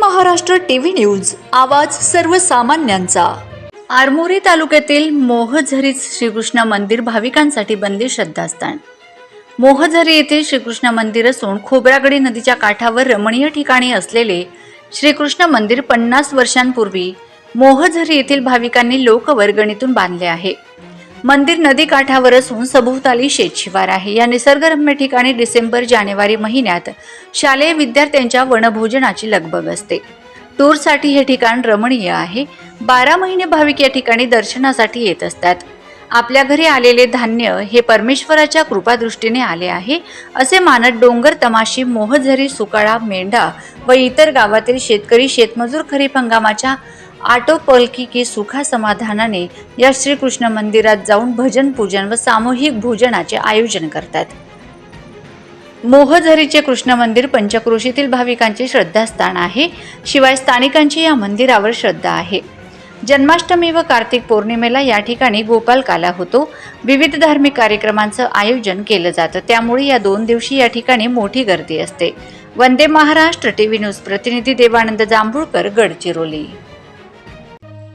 Maharashtra TV news आवाज सर्वसामान्यांचा. आरमोरी तालुक्यातील मोहझरी श्रीकृष्ण मंदिर भाविकांसाठी बंदी श्रद्धास्थान. मोहझरी येथील श्रीकृष्ण मंदिर असून खोब्रागडी नदीच्या काठावर रमणीय ठिकाणी असलेले श्रीकृष्ण मंदिर पन्नास वर्षांपूर्वी मोहझरी येथील भाविकांनी लोकवर्गणीतून बांधले आहे. मंदिर नदी काठावर असून सभोवताली शेतशिवार आहे. या निसर्गरम्य ठिकाणी डिसेंबर जानेवारी महिन्यात शालेय विद्यार्थ्यांच्या वनभोजनाची लगबग असते. टूरसाठी हे ठिकाण रमणीय आहे. बारा महिने भाविक या ठिकाणी दर्शनासाठी येत असतात. आपल्या घरी आलेले धान्य हे परमेश्वराच्या कृपादृष्टीने आले आहे. असे मानत डोंगर तमाशी मोहझरी सुकाळा मेंढा व इतर गावातील शेतकरी शेतमजूर खरीप हंगामाच्या आटोपलकी की सुखा समाधानाने या श्रीकृष्ण मंदिरात जाऊन भजन पूजन व सामूहिक भोजनाचे आयोजन करतात. मोहझरीचे कृष्ण मंदिर पंचक्रोशीतील भाविकांचे श्रद्धास्थान आहे शिवाय स्थानिकांची या मंदिरावर श्रद्धा आहे. जन्माष्टमी व कार्तिक पौर्णिमेला या ठिकाणी गोपाल काला होतो. विविध धार्मिक कार्यक्रमांचं आयोजन केलं जातं. त्यामुळे या दोन दिवशी या ठिकाणी मोठी गर्दी असते. वंदे महाराष्ट्र टीव्ही न्यूज प्रतिनिधी देवानंद जांभूळकर गडचिरोली.